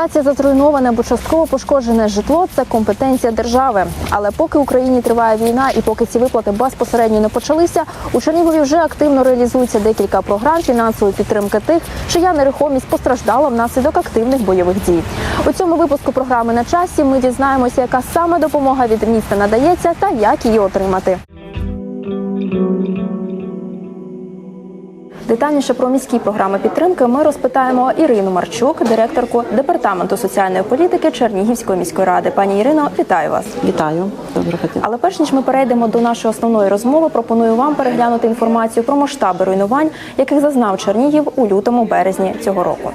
Компенсація за зруйноване або частково пошкоджене житло це компетенція держави. Але поки в Україні триває війна і поки ці виплати безпосередньо не почалися, у Чернігові вже активно реалізується декілька програм фінансової підтримки тих, чия нерухомість постраждала внаслідок активних бойових дій. У цьому випуску програми на часі ми дізнаємося, яка саме допомога від міста надається та як її отримати. Детальніше про міські програми підтримки ми розпитаємо Ірину Марчук, директорку департаменту соціальної політики Чернігівської міської ради. Пані Ірино, вітаю вас. Вітаю, доброго дня. Але перш ніж ми перейдемо до нашої основної розмови, пропоную вам переглянути інформацію про масштаби руйнувань, яких зазнав Чернігів у лютому березні цього року.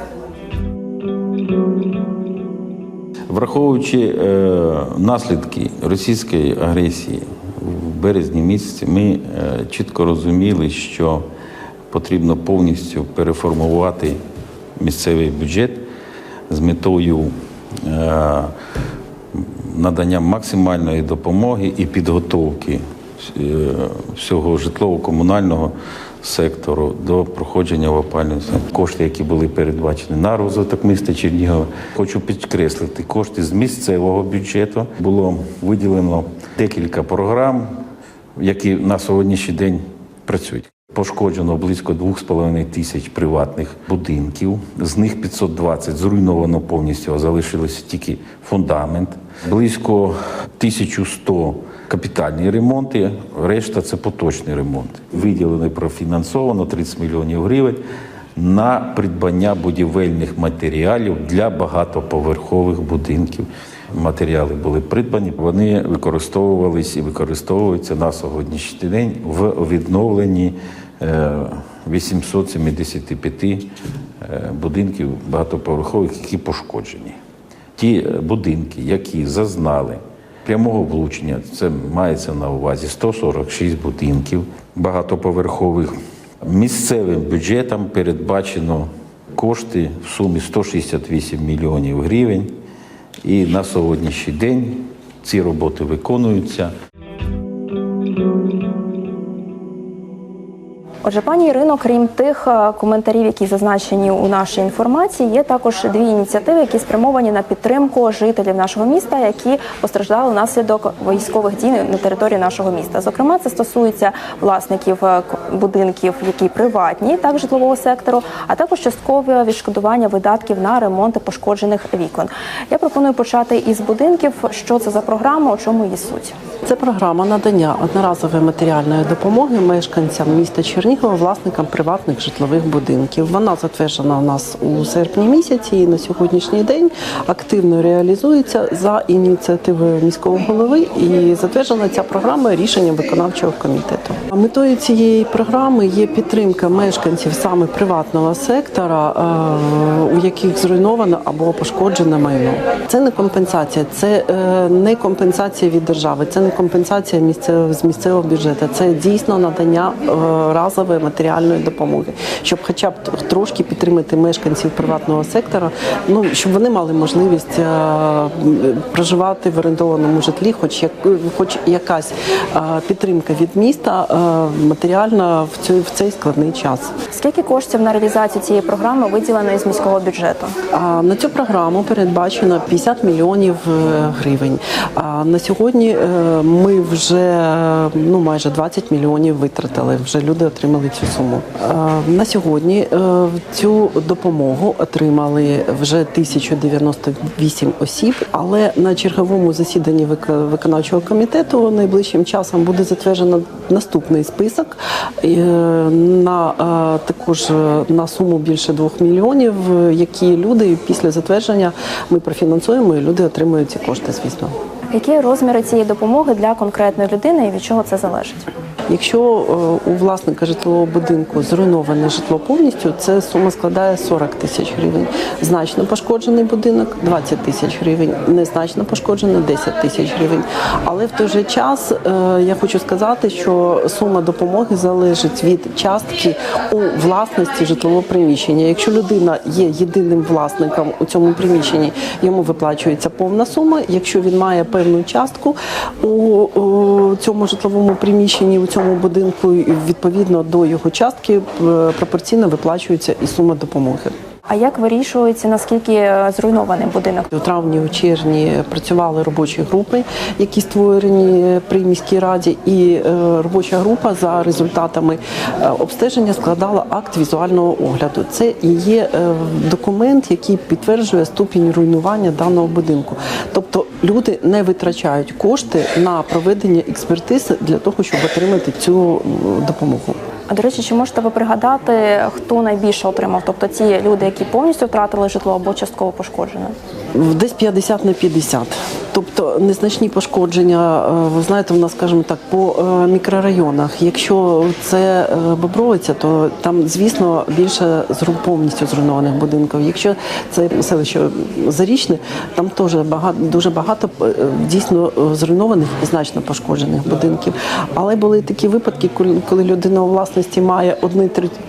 Враховуючи е, наслідки російської агресії в березні місяці, ми е, чітко розуміли, що потрібно повністю переформувати місцевий бюджет з метою е, надання максимальної допомоги і підготовки е, всього житлово-комунального сектору до проходження в опальний. Кошти, які були передбачені на розвиток міста Чернігова. Хочу підкреслити, кошти з місцевого бюджету було виділено декілька програм, які на сьогоднішній день працюють. Пошкоджено близько 2,5 тисяч приватних будинків. З них 520 зруйновано повністю, залишилося тільки фундамент. Близько 1100 капітальні ремонти, решта це поточний ремонт. Виділено і профінансовано 30 мільйонів гривень на придбання будівельних матеріалів для багатоповерхових будинків. Матеріали були придбані, вони використовувалися і використовуються на сьогоднішній день в відновленні 875 е, будинків багатоповерхових, які пошкоджені. Ті е, будинки, які зазнали прямого влучення, це мається на увазі 146 будинків багатоповерхових. Місцевим бюджетом передбачено кошти в сумі 168 мільйонів гривень. І на сьогоднішній день ці роботи виконуються. Отже, пані Ірино, крім тих е, коментарів, які зазначені у нашій інформації, є також дві ініціативи, які спрямовані на підтримку жителів нашого міста, які постраждали внаслідок військових дій на території нашого міста. Зокрема, це стосується власників е, будинків, які приватні, так житлового сектору, а також часткове відшкодування видатків на ремонти пошкоджених вікон. Я пропоную почати із будинків. Що це за програма, у чому її суть? Це програма надання одноразової матеріальної допомоги мешканцям міста Чернігова, власникам приватних житлових будинків. Вона затверджена у нас у серпні місяці і на сьогоднішній день активно реалізується за ініціативою міського голови. І затверджена ця програма рішенням виконавчого комітету. Метою цієї програми є підтримка мешканців саме приватного сектора, е, у яких зруйновано або пошкоджене майно. Це не компенсація, це е, не компенсація від держави, це не компенсація місцевого з місцевого бюджету. Це дійсно надання е, разової матеріальної допомоги, щоб, хоча б трошки підтримати мешканців приватного сектора, ну щоб вони мали можливість е, м, проживати в орендованому житлі, хоч як хоч якась е, підтримка від міста е, матеріальна в цей в цей складний час. Скільки коштів на реалізацію цієї програми виділено із міського бюджету? А на цю програму передбачено 50 мільйонів е, гривень. А на сьогодні е, ми вже е, ну майже 20 мільйонів витратили. Вже люди отримали цю суму. На сьогодні е, цю допомогу отримали вже 1098 осіб, але на черговому засіданні виконавчого комітету найближчим часом буде затверджено наступний список е, на е, також е, на суму більше 2 мільйонів, е, які люди після затвердження ми профінансуємо і люди отримують ці кошти, звісно. Які розміри цієї допомоги для конкретної людини і від чого це залежить? Якщо е, у власника житлового будинку зруйноване житло повністю, це сума складає 40 тисяч гривень. Значно пошкоджений будинок 20 тисяч гривень, незначно пошкоджений 10 тисяч гривень. Але в той же час е, я хочу сказати, що сума допомоги залежить від частки у власності житлового приміщення. Якщо людина є єдиним власником у цьому приміщенні, йому виплачується повна сума. Якщо він має певну частку у, цьому житловому приміщенні, у цьому будинку, відповідно до його частки е, пропорційно виплачується і сума допомоги. А як вирішується наскільки е, зруйнований будинок? У травні, у червні працювали робочі групи, які створені при міській раді, і е, робоча група за результатами е, обстеження складала акт візуального огляду. Це і є документ, який підтверджує ступінь руйнування даного будинку. Тобто люди не витрачають кошти на проведення експертизи для того, щоб отримати цю допомогу. А до речі, чи можете ви пригадати, хто найбільше отримав? Тобто ті люди, які повністю втратили житло або частково пошкоджене? Десь 50 на 50. Тобто незначні пошкодження, е, ви знаєте, в нас, скажімо так, по е, мікрорайонах. Якщо це е, Бобровиця, то там, звісно, більше повністю зруйнованих будинків. Якщо це селище Зарічне, там теж багато, дуже багато дійсно зруйнованих значно пошкоджених будинків. Але були такі випадки, коли людина у власності має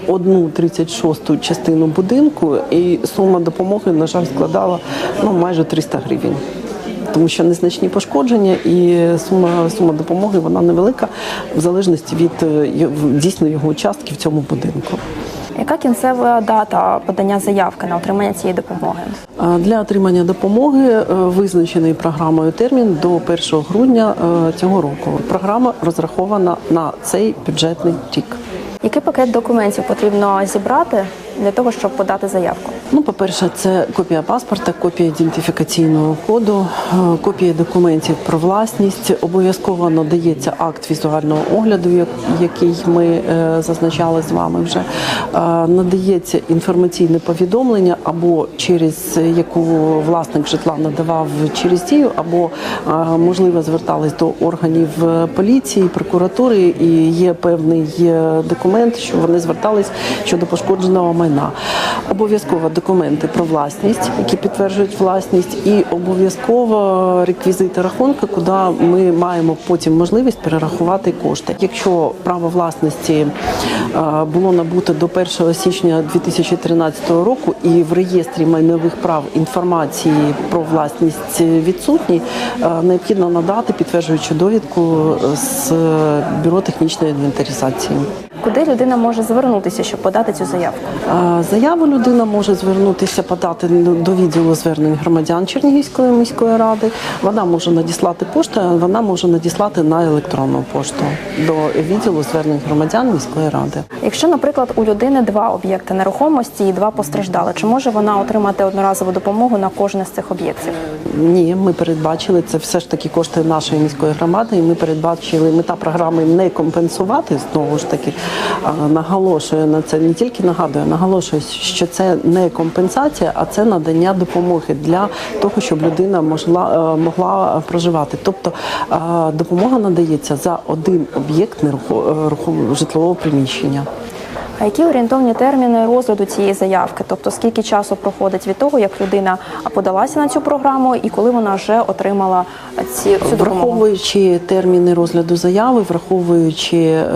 одну 36-ту частину будинку, і сума допомоги, на жаль, складала ну, майже 300 гривень. Тому що незначні пошкодження і сума, сума допомоги вона невелика в залежності від е, дійсно його участки в цьому будинку. Яка кінцева дата подання заявки на отримання цієї допомоги? Для отримання допомоги е, визначений програмою термін до 1 грудня е, цього року. Програма розрахована на цей бюджетний рік. Який пакет документів потрібно зібрати для того, щоб подати заявку? Ну, по-перше, це копія паспорта, копія ідентифікаційного коду, е, копія документів про власність. Обов'язково надається акт візуального огляду, який ми е, зазначали з вами вже. Е, Надається інформаційне повідомлення або через яку власник житла надавав через дію, або можливо звертались до органів поліції, прокуратури, і є певний документ, що вони звертались щодо пошкодженого майна. Обов'язково документи про власність, які підтверджують власність, і обов'язково реквізити рахунку, куди ми маємо потім можливість перерахувати кошти. Якщо право власності е, було набуто до 1 січня 2013 року, і в реєстрі майнових прав інформації про власність відсутні, е, необхідно надати підтверджуючу довідку з бюро технічної інвентаризації. Куди людина може звернутися, щоб подати цю заявку? Заяву людина може звернутися подати до відділу звернень громадян Чернігівської міської ради. Вона може надіслати пошту, вона може надіслати на електронну пошту до відділу звернень громадян міської ради. Якщо, наприклад, у людини два об'єкти нерухомості і два постраждали, чи може вона отримати одноразову допомогу на кожне з цих об'єктів? Ні, ми передбачили це все ж таки кошти нашої міської громади. І ми передбачили мета програми не компенсувати знову ж таки. А, Наголошую на це не тільки нагадую, наголошує, що це не компенсація, а це надання допомоги для того, щоб людина могла, е, могла проживати. Тобто е, допомога надається за один об'єкт нерухо- е, житлового приміщення. А які орієнтовні терміни розгляду цієї заявки? Тобто скільки часу проходить від того, як людина подалася на цю програму, і коли вона вже отримала ці цю допомогу? Терміни розгляду заяви, враховуючи е,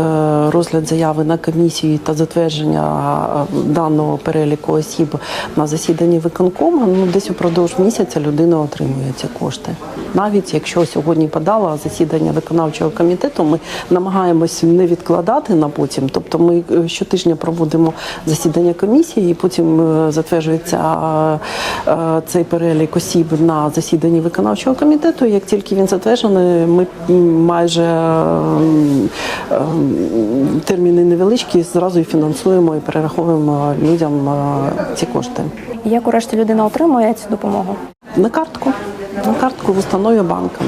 розгляд заяви на комісії та затвердження е, даного переліку осіб на засіданні виконкому, ну десь упродовж місяця людина отримує ці кошти. Навіть якщо сьогодні подала засідання виконавчого комітету, ми намагаємось не відкладати на потім. Тобто ми е, щотижня проводимо засідання комісії, і потім е, затверджується е, е, цей перелік осіб на засіданні виконавчого комітету. Як тільки він затверджений, ми майже терміни невеличкі, зразу і фінансуємо і перераховуємо людям ці кошти. Як урешті людина отримує цю допомогу? На картку, на картку в установі банку.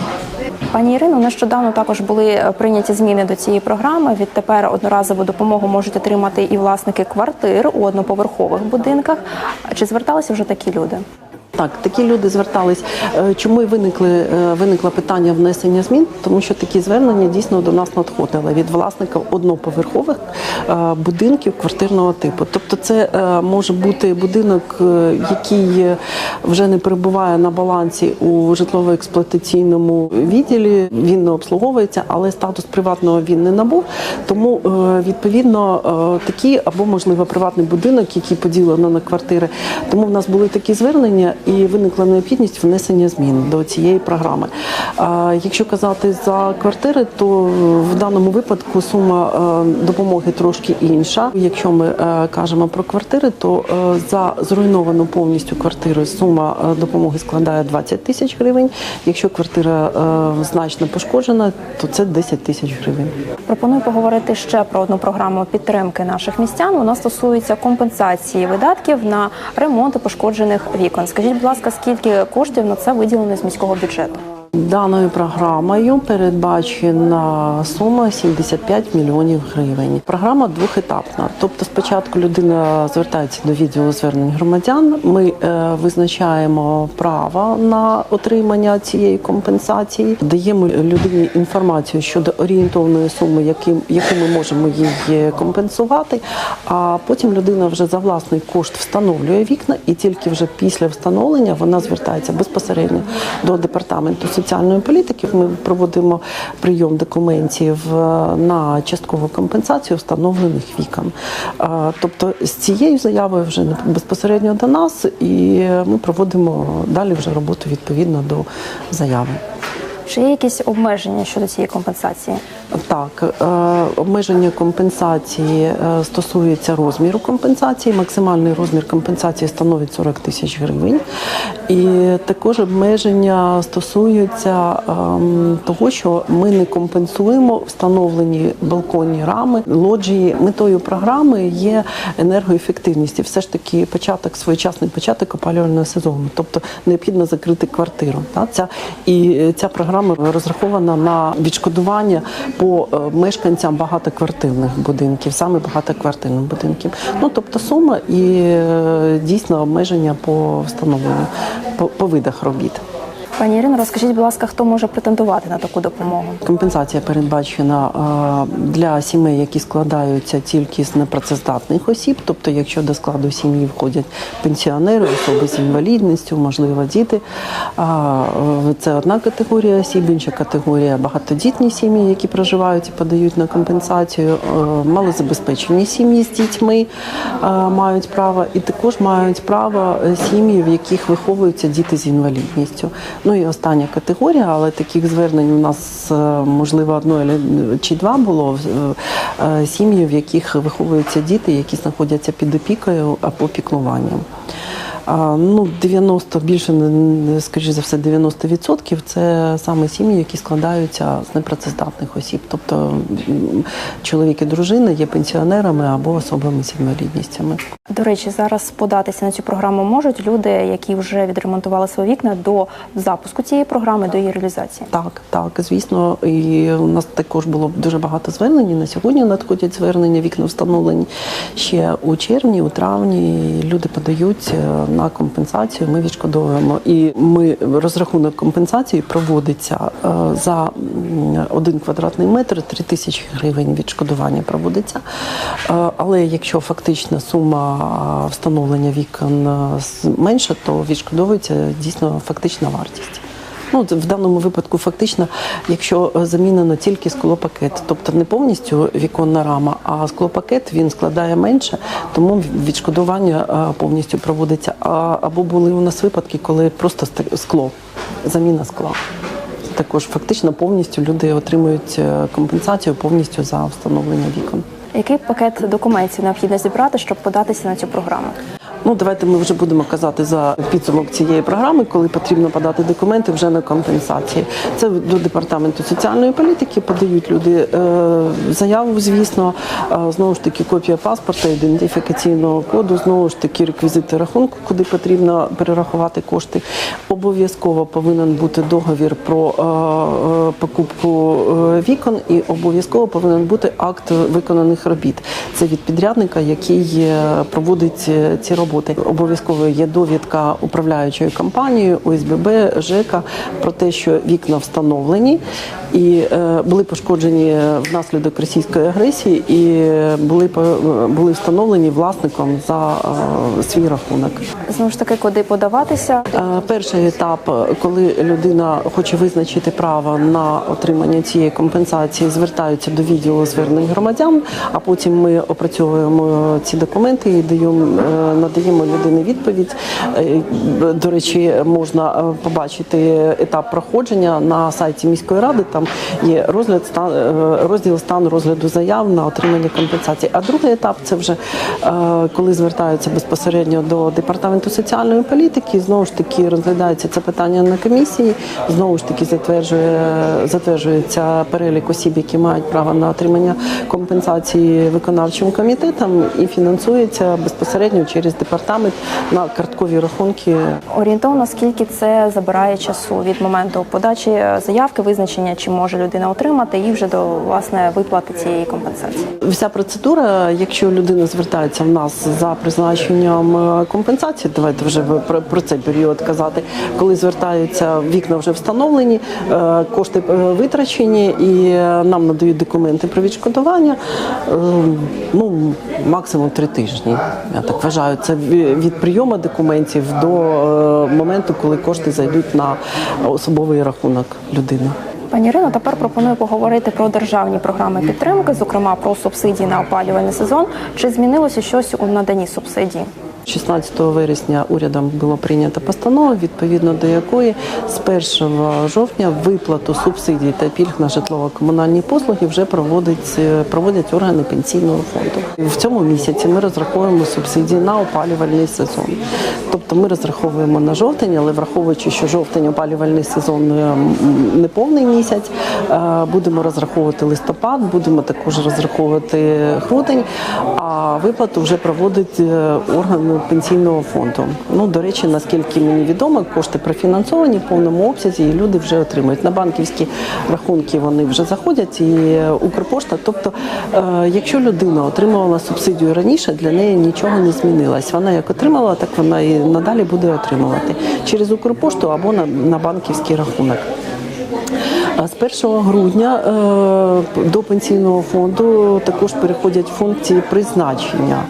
Пані Ірино, нещодавно також були е, прийняті зміни до цієї програми. Відтепер одноразову допомогу можуть отримати і власники квартир у одноповерхових будинках. Чи зверталися вже такі люди? Так, такі люди звертались. Е, Чому виникли е, виникло питання внесення змін? Тому що такі звернення дійсно до нас надходили від власників одноповерхових е, будинків квартирного типу. Тобто, це може бути будинок, який вже не перебуває на балансі у житлово-експлуатаційному відділі. Він не обслуговується, але статус приватного він не набув. Тому відповідно такі або можливо приватний будинок, який поділено на квартири. Тому в нас були такі звернення, і виникла необхідність внесення змін до цієї програми. Якщо казати за квартири, то в даному випадку сума е, допомоги трошки інша. Якщо ми е, кажемо про квартири, то е, за зруйновану повністю квартиру сума допомоги складає 20 тисяч гривень. Якщо квартира значно пошкоджена, то це 10 тисяч гривень. Пропоную поговорити ще про одну програму підтримки наших містян. Вона стосується компенсації видатків на ремонт пошкоджених вікон. Скажіть, будь ласка, скільки коштів на це виділено з міського бюджету? Даною програмою передбачена сума 75 мільйонів гривень. Програма двохетапна. Тобто, спочатку людина звертається до відділу звернень громадян. Ми е, визначаємо право на отримання цієї компенсації, даємо людині інформацію щодо орієнтовної суми, яким яку ми можемо їй компенсувати. А потім людина вже за власний кошт встановлює вікна, і тільки вже після встановлення вона звертається безпосередньо до департаменту соціальної політики. Ми проводимо прийом документів е, на часткову компенсацію встановлених вікон. Е, Тобто з цією заявою вже безпосередньо до нас, і ми проводимо далі вже роботу відповідно до заяви. Чи є якісь обмеження щодо цієї компенсації? Так, е, обмеження компенсації е, стосується розміру компенсації. Максимальний розмір компенсації становить 40 тисяч гривень. І також обмеження стосуються ем, того, що ми не компенсуємо встановлені балконні рами, лоджії. Метою програми є енергоефективність і все ж таки початок, своєчасний початок опалювального сезону. Тобто необхідно закрити квартиру. Ця, і е, ця програма розрахована на відшкодування по е, мешканцям багатоквартирних будинків, саме багатоквартирних будинків. Ну тобто сума і е, дійсно обмеження по встановленню по, по видах робіт. Пані Ірино, розкажіть, будь ласка, хто може претендувати на таку допомогу? Компенсація передбачена е, для сімей, які складаються тільки з непрацездатних осіб. Тобто, якщо до складу сім'ї входять пенсіонери, особи з інвалідністю, можливо, діти. Е, Це одна категорія осіб, інша категорія багатодітні сім'ї, які проживають і подають на компенсацію. Е, Малозабезпечені сім'ї з дітьми мають право, і також мають право сім'ї, в яких виховуються діти з інвалідністю. Ну і остання категорія, але таких звернень у нас е, можливо одно або- чи два було е, е, сім'ї, в яких виховуються діти, які знаходяться під опікою або піклуванням. Ну, 90, більше, не, за все, 90% це саме сім'ї, які складаються з непрацездатних осіб. Тобто чоловік і дружина є пенсіонерами або особами з інвалідністями. До речі, зараз податися на цю програму можуть люди, які вже відремонтували свої вікна до запуску цієї програми, до її реалізації. Так, так, звісно, і у нас також було дуже багато звернень. і На сьогодні надходять звернення, вікна встановлені ще у червні, у травні. і Люди подають е, на компенсацію. Ми відшкодовуємо. І ми розрахунок компенсації проводиться е, за один квадратний метр 3 тисячі гривень відшкодування проводиться. Е, Але якщо фактична сума встановлення вікон е, менша, то відшкодовується дійсно фактична вартість. Ну, в даному випадку фактично, якщо е, замінено тільки склопакет, тобто не повністю віконна рама, а склопакет він складає менше, тому відшкодування е, повністю проводиться. Або були у нас випадки, коли просто ст- скло, заміна скла. Також фактично повністю люди отримують е, компенсацію повністю за встановлення вікон. Який пакет документів необхідно зібрати, щоб податися на цю програму? Ну, давайте ми вже будемо казати за підсумок цієї програми, коли потрібно подати документи вже на компенсації. Це до департаменту соціальної політики подають люди е, заяву, звісно, е, знову ж таки копія паспорта, ідентифікаційного коду, знову ж таки реквізити рахунку, куди потрібно перерахувати кошти. Обов'язково повинен бути договір про е, покупку вікон, і обов'язково повинен бути акт виконаних робіт. Це від підрядника, який проводить ці роботи. Обов'язково є довідка управляючої компанії ОСББ, ЖЕКа про те, що вікна встановлені і е, були пошкоджені внаслідок російської агресії, і е, були були встановлені власником за е, свій рахунок. Знову ж таки, куди подаватися? Е, Перший етап, коли людина хоче визначити право на отримання цієї компенсації, звертаються до відділу звернень громадян, а потім ми опрацьовуємо ці документи і даємо, е, надаємо даємо людині відповідь. Е, До речі, можна е, побачити етап проходження на сайті міської ради. Там є розгляд стан, е, розділ стан розгляду заяв на отримання компенсації. А другий етап це вже коли звертаються безпосередньо до департаменту соціальної політики. Знову ж таки розглядається це питання на комісії. Знову ж таки затверджує затверджується перелік осіб, які мають право на отримання компенсації виконавчим комітетом, і фінансується безпосередньо через департамент на карткові рахунки Орієнтовно, скільки це забирає часу від моменту подачі заявки, визначення, чи може людина отримати, і вже до власне виплати цієї компенсації. Вся процедура, якщо людина звертається в нас за призначенням е, компенсації, давайте вже про, цей період казати, коли звертаються вікна вже встановлені, е, кошти е, витрачені, і е, нам надають документи про відшкодування. е, Ну максимум три тижні. Я так вважаю. Це від прийому документів до е, моменту, коли кошти зайдуть на особовий рахунок людини. Пані Ірино, тепер пропоную поговорити про державні програми підтримки, зокрема про субсидії на опалювальний сезон. Чи змінилося щось у наданні субсидій? 16 вересня урядом було прийнято постанова, відповідно до якої з 1 жовтня виплату субсидій та пільг на житлово-комунальні послуги вже проводить, е, проводять органи пенсійного фонду. В цьому місяці ми розраховуємо субсидії на опалювальний сезон. Тобто ми розраховуємо на жовтень, але враховуючи, що жовтень опалювальний сезон е, не повний місяць, е, будемо розраховувати листопад, будемо також розраховувати грудень, а виплату вже проводить е, орган пенсійного фонду. Ну, до речі, наскільки мені відомо, кошти профінансовані в повному обсязі, і люди вже отримують на банківські рахунки. Вони вже заходять і Укрпошта. Тобто, е, якщо людина отримувала субсидію раніше, для неї нічого не змінилось. Вона як отримала, так вона і надалі буде отримувати через Укрпошту або на банківський рахунок. З 1 грудня е, до пенсійного фонду також переходять функції призначення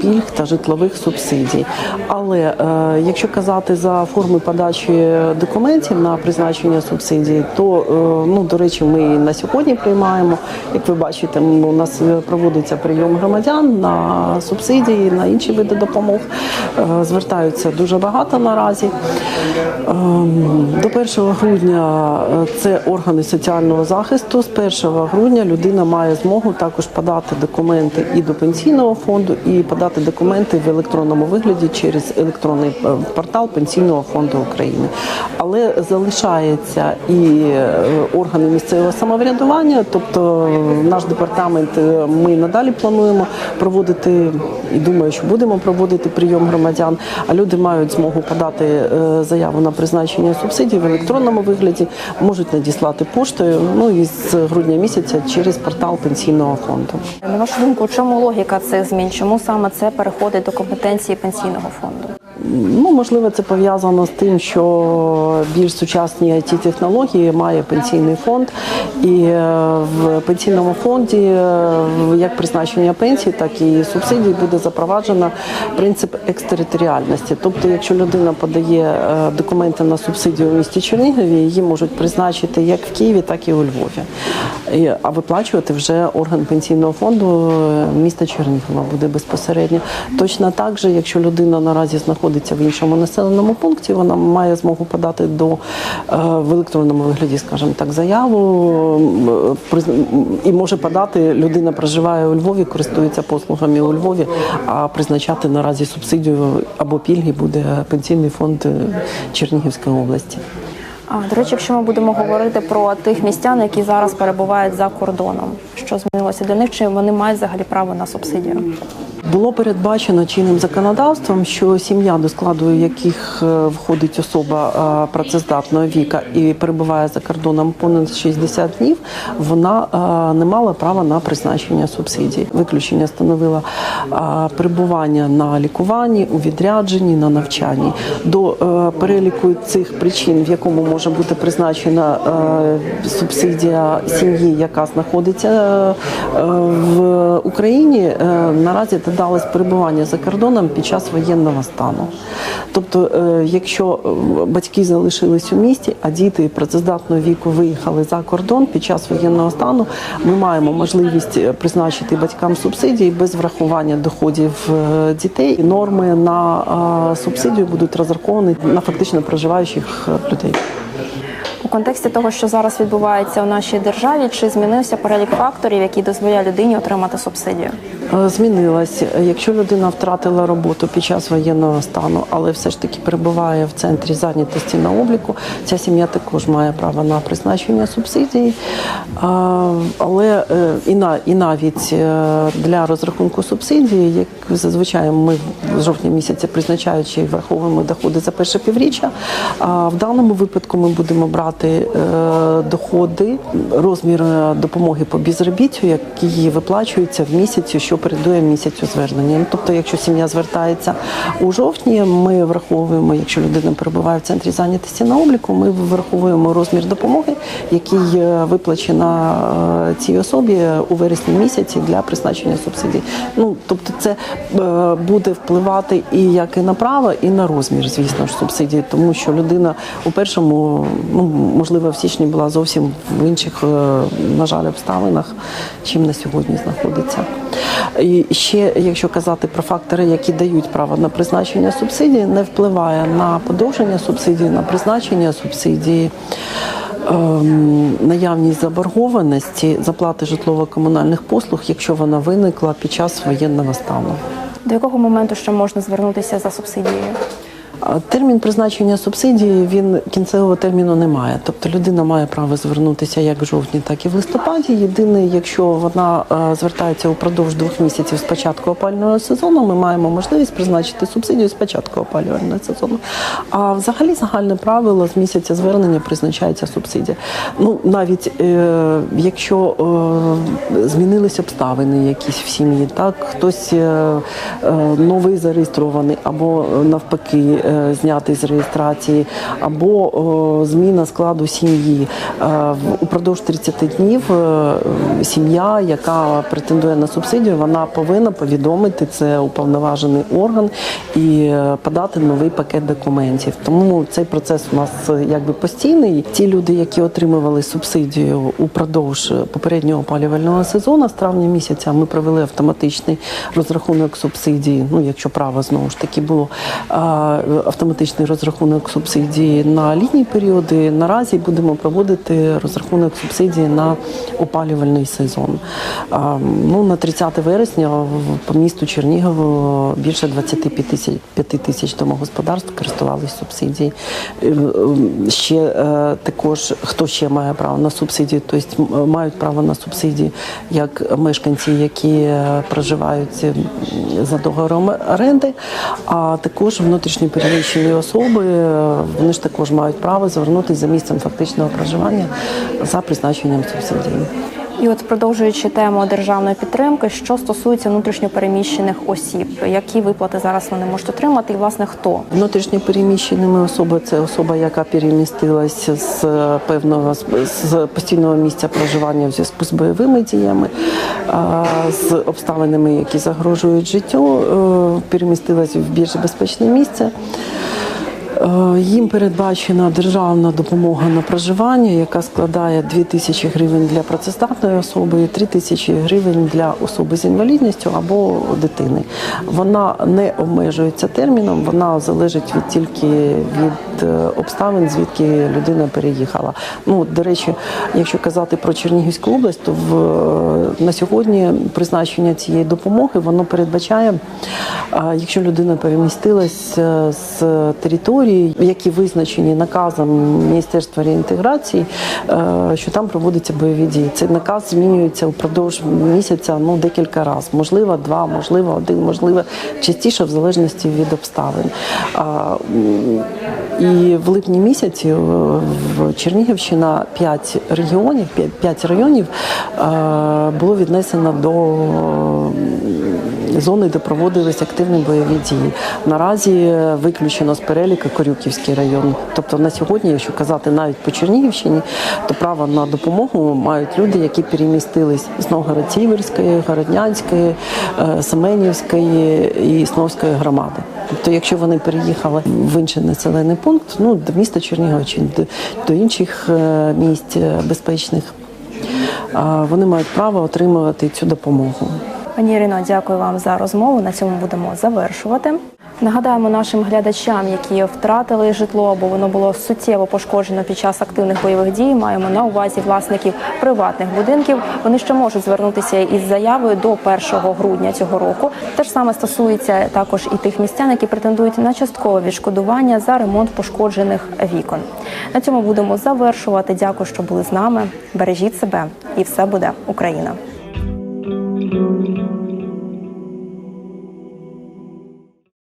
пільг та житлових субсидій. Але е, якщо казати за форми подачі документів на призначення субсидій, то е, ну до речі, ми на сьогодні приймаємо. Як ви бачите, у нас проводиться прийом громадян на субсидії, на інші види допомог. Звертаються дуже багато наразі. Ем, До 1 грудня е, це органи соціального захисту. З 1 грудня людина має змогу також подати документи і до пенсійного фонду, і подати документи в електронному вигляді через електронний е, портал Пенсійного фонду України. Але залишається і е, органи місцевого самоврядування, тобто наш департамент ми надалі плануємо проводити і думаю, що будемо проводити прийом громадян. А люди мають змогу подати е, заяву на призначення субсидій в електронному вигляді, можуть надіслати поштою. Ну і з грудня місяця через портал пенсійного фонду. На вашу думку, чому логіка цих змін? Чому саме це переходить до компетенції пенсійного фонду? Ну, можливо, це пов'язано з тим, що більш сучасні it технології має пенсійний фонд, і е, в пенсійному фонді е, як призначення пенсії, так і субсидій буде запроваджено принцип екстериторіальності. Тобто, якщо людина подає е, документи на субсидію в місті Чернігові, її можуть призначити як в Києві, так і у Львові. А виплачувати вже орган пенсійного фонду міста Чернігова буде безпосередньо. Точно так же, якщо людина наразі знаходиться в іншому населеному пункті, вона має змогу подати до е, в електронному вигляді, скажімо так, заяву е, і може подати. Людина проживає у Львові, користується послугами у Львові, а призначати наразі субсидію або пільги буде пенсійний фонд е, Чернігівської області. А до речі, якщо ми будемо говорити про тих містян, які зараз перебувають за кордоном, що змінилося для них, чи вони мають взагалі право на субсидію? Було передбачено чинним законодавством, що сім'я, до складу яких е, входить особа е, працездатного віка і перебуває за кордоном понад 60 днів, вона е, не мала права на призначення субсидій. Виключення становило перебування на лікуванні, у відрядженні, на навчанні. До переліку цих причин, в якому може бути призначена субсидія сім'ї, яка знаходиться в Україні, наразі розглядалось перебування за кордоном під час воєнного стану. Тобто, е, якщо е, батьки залишились у місті, а діти працездатного віку виїхали за кордон під час воєнного стану, ми маємо можливість е, призначити батькам субсидії без врахування доходів дітей. Норми на субсидію будуть розраховані на фактично проживаючих людей. У контексті того, що зараз відбувається у нашій державі, чи змінився перелік факторів, які дозволяє людині отримати субсидію? Е, Змінилась. Якщо людина втратила роботу під час воєнного стану, але все ж таки перебуває в центрі зайнятості на обліку, ця сім'я також має право на призначення субсидії. Але е, і, на, і навіть е, для розрахунку субсидії, як зазвичай ми в жовтні місяці призначаючи враховуємо доходи за перше півріччя. А в даному випадку ми будемо брати е, доходи, розмір е, допомоги по безробіттю, які виплачуються в місяці, що передує місяцю звернення. Ну, Тобто, якщо сім'я звертається у жовтні, ми враховуємо, якщо людина перебуває в центрі зайнятості на обліку, ми враховуємо розмір допомоги, який е, виплачена е, цій особі у вересні місяці для призначення субсидій. Ну тобто, це е, буде впливати і як і на право, і на розмір, звісно ж, субсидії, тому що людина у першому, ну можливо, в січні була зовсім в інших, на жаль, обставинах, чим на сьогодні знаходиться. І ще, якщо казати про фактори, які дають право на призначення субсидії, не впливає на подовження субсидії, на призначення субсидії. ем, Наявність заборгованості заплати житлово-комунальних послуг, якщо вона виникла під час воєнного стану. До якого моменту ще можна звернутися за субсидією? Термін призначення субсидії він кінцевого терміну не має. Тобто людина має право звернутися як в жовтні, так і в листопаді. Єдине, якщо вона е, звертається упродовж двох місяців з початку опалювального сезону, ми маємо можливість призначити субсидію з початку опалювального сезону. А взагалі загальне правило з місяця звернення призначається субсидія. Ну навіть е, якщо е, змінились обставини якісь в сім'ї, так хтось е, новий зареєстрований або навпаки знятий з реєстрації, або е, зміна складу сім'ї. Е, Упродовж 30 днів е, сім'я, яка претендує на субсидію, вона повинна повідомити це уповноважений орган і е, подати новий пакет документів. Тому цей процес у нас е, якби постійний. Ті люди, які отримували субсидію упродовж попереднього опалювального сезону, з травня місяця ми провели автоматичний розрахунок субсидії. Ну, якщо право знову ж таки було автоматичний розрахунок субсидії на літні періоди. Наразі будемо проводити розрахунок субсидії на опалювальний сезон. Ну, на 30 вересня по місту Чернігово більше 25 тисяч 5 тисяч домогосподарств користувалися субсидією. Е, е, Ще е, також хто ще має право на субсидії, тобто мають право на субсидії як мешканці, які проживають за договором оренди, а також внутрішньо переміщені особи. е, Вони ж також мають право звернутися за місцем фактичного проживання за призначенням субсидії. І от продовжуючи тему державної підтримки, що стосується внутрішньопереміщених осіб, які виплати зараз вони можуть отримати, і власне хто? Внутрішньо переміщеними особи це особа, яка перемістилася з певного з- з постійного місця проживання в зв'язку з бойовими діями, з обставинами, які загрожують життю, е, перемістилася в більш безпечне місце. Е, Їм передбачена державна допомога на проживання, яка складає 2 тисячі гривень для працездатної особи і 3 тисячі гривень для особи з інвалідністю або дитини. Вона не обмежується терміном, вона залежить від тільки від е, обставин, звідки людина переїхала. Ну до речі, якщо казати про Чернігівську область, то в е, на сьогодні призначення цієї допомоги воно передбачає, якщо людина перемістилась е, з території, які визначені наказом Міністерства реінтеграції, е, що там проводяться бойові дії. Цей наказ змінюється впродовж місяця ну декілька разів. Можливо, два, можливо, один, можливо, частіше в залежності від обставин. І в липні місяці е, в Чернігівщина 5 регіонів, 5 районів було віднесено до зони, де проводились активні бойові дії. Наразі виключено з переліку Корюківський район. Тобто на сьогодні, якщо казати навіть по Чернігівщині, то право на допомогу мають люди, які перемістились з Новгород-Сіверської, Городнянської, е, Семенівської і Сновської громади. Тобто, якщо вони переїхали в інший населений пункт, ну до міста Чернігова чи до, до інших е, місць е, безпечних, вони мають право отримувати цю допомогу. Пані Ірино, дякую вам за розмову. На цьому будемо завершувати. Нагадаємо нашим глядачам, які втратили житло або воно було суттєво пошкоджено під час активних бойових дій. Маємо на увазі власників приватних будинків. Вони ще можуть звернутися із заявою до 1 грудня цього року. Те ж саме стосується також і тих містян, які претендують на часткове відшкодування за ремонт пошкоджених вікон. На цьому будемо завершувати. Дякую, що були з нами. Бережіть себе, і все буде Україна. Thank you.